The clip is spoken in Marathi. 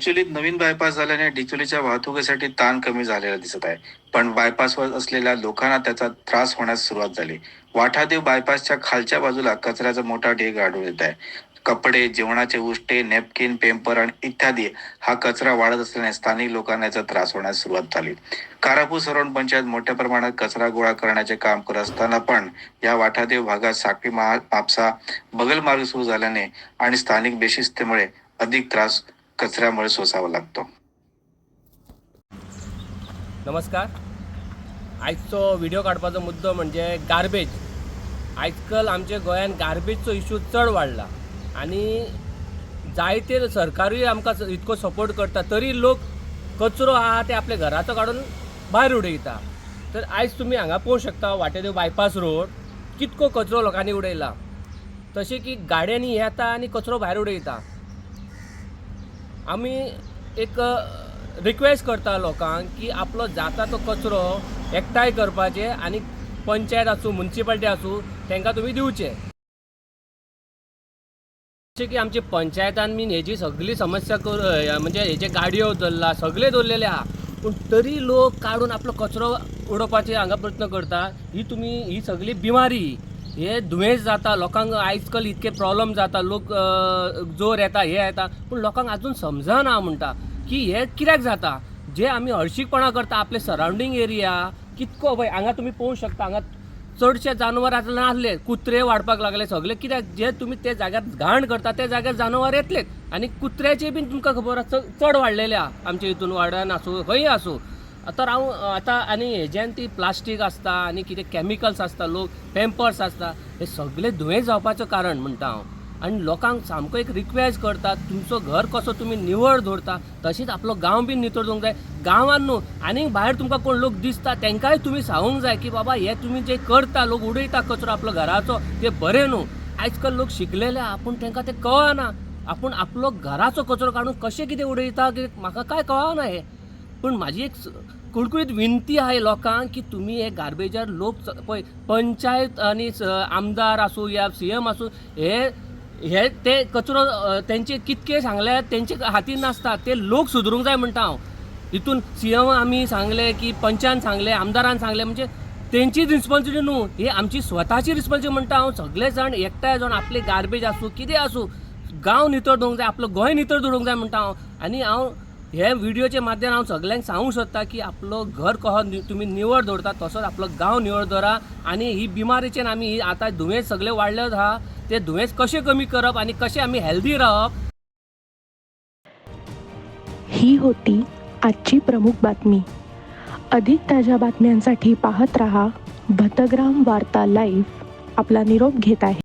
डिचोलीत नवीन बायपास झाल्याने डिचोलीच्या वाहतुकीसाठी ताण कमी झालेला दिसत आहे. पण बायपासवर असलेल्या लोकांना त्याचा त्रास होण्यास सुरुवात झाली. वाठादेव बायपासच्या खालच्या बाजूला कचऱ्याचा मोठा ढीग आढळून येत आहे. कपडे जेवणाचे उष्टे नेपकिन पेपर आणि इत्यादी हा कचरा वाढत असल्याने स्थानिक लोकांना याचा त्रास होण्यास सुरुवात झाली. कारापूर सरोण पंचायत मोठ्या प्रमाणात कचरा गोळा करण्याचे काम करत असताना पण या वाठादेव भागात साखळी महा आपसा बगल मार्ग सुरू झाल्याने आणि स्थानिक बेशिस्तीमुळे अधिक त्रास कचऱ्यामुळे सोसावा लागतो. नमस्कार. आयचो व्हिडिओ काडपाचो मुद्दो म्हणजे गार्बेज आजकाल आमच्या गोंयांत गार्बेजचो इश्यू चड वाडला आनी जायते सरकारूय आमकां इतको सपोर्ट करता तरी लोक कचरो आहा ते आपल्या घराचो काडून भायर उडयता. तर आयज तुमी हांगा पळोवंक शकता वाटेदेव बायपास रोड कितको कचरो लोकांनी उडयला. तशें की गाड्यांनी येता आनी कचरो भायर उडयता. आमी एक रिक्वेस्ट करता लोकांक की आपलो जाता तो कचरो एकठांय करपाचे आनी पंचायत आसूं मुन्सिपाल्टी आसूं तांकां तुमी दिवचे. जशें की आमचे पंचायतान बीन हेजी सगळी समस्या कर म्हणजे हेजे गाडयो दवरला सगळे दवरलेले आहा पूण तरी लोक काडून आपलो कचरो उडोवपाचे हांगा प्रयत्न करता. ही तुमी ही सगळी बिमारी. हे दुयेंस जाता लोकांक आयज काल इतके प्रॉब्लम जाता लोक जोर येता हे येता पूण लोकांक आजून समजना म्हणटा की हे कित्याक जाता? जे आमी हळशीकपणां करता आपले सरावंडींग एरिया कितको पळय हांगा तुमी पळोवंक शकता हांगा चडशे जानवर आतां नासले कुत्रे वाडपाक लागले सगळे कित्याक? जे तुमी ते जाग्यार घाण करता त्या जाग्यार जानवर येतलेच आनी कुत्र्याचे बीन तुमकां खबर आसा चड वाडलेले आहा आमच्या हितून वाड्यान आसूं खंय आसूं तर हांव आतां आनी हेज्यान ती प्लास्टीक आसता आनी कितें कॅमिकल्स आसता लोक पॅम्पर्स आसता हे सगळे दुयेंस जावपाचें कारण म्हणटा हांव हो. आनी लोकांक सामको एक रिक्वेस्ट करता तुमचो घर कसो तुमी निवळ दवरता तशीच आपलो गांव बीन नितळ दवरूंक जाय. गांवान न्हू आनी भायर तुमकां कोण लोक दिसता तेंकांय तुमी सांगूंक जाय की बाबा हे तुमी जे करता लोक उडयता कचरो आपलो घराचो ते बरें न्हू. आयज काल लोक शिकलेले आहा पूण तांकां तें कळना. आपूण आपलो घराचो कचरो काडून कशें कितें उडयता कितें म्हाका काय कळना हें. पूण म्हाजी एक कुळकुळीत विनंती आहे लोकांक की तुमी हे गार्बेजार लोक पळय पंचायत आनी आमदार आसूं या सी एम आसूं हे हे ते कचरो तेंचे कितके सांगले तेंचे हातीन नासता ते लोक सुदरूंक जाय म्हणटा हांव. हितून सी एम आमी सांगले की पंचान सांगले आमदारान सांगले म्हणजे तेंची रिस्पॉन्सिबिलिटी न्हू ही आमची स्वताची रिस्पॉन्सिबिलिटी म्हणटा हांव. सगळे जाण एकठांय जावन आपले गार्बेज आसूं कितें आसूं गांव नितळ दवरूंक जाय आपलो गोंय नितळ दवरूंक जाय म्हणटा हांव. आनी हांव हे व्हिडिओचे माध्यमान हांव सगळ्यांक सांगूंक सोदता की आपलो घर कसो तुमी निवळ दवरता तसोच आपलो गांव निवळ दवरा आनी ही बिमारीच्यान आमी आता आतां दुयेंस सगळे वाडले आहा ते दुयेंस कशें कमी करप आनी कशें आमी हेल्दी रावप ही होती आजची प्रमुख बातमी. अधिक ताज्या बातम्यांसाठी पाहत रहा भतग्राम वार्ता लाईव्ह आपला निरोप घेत आहे.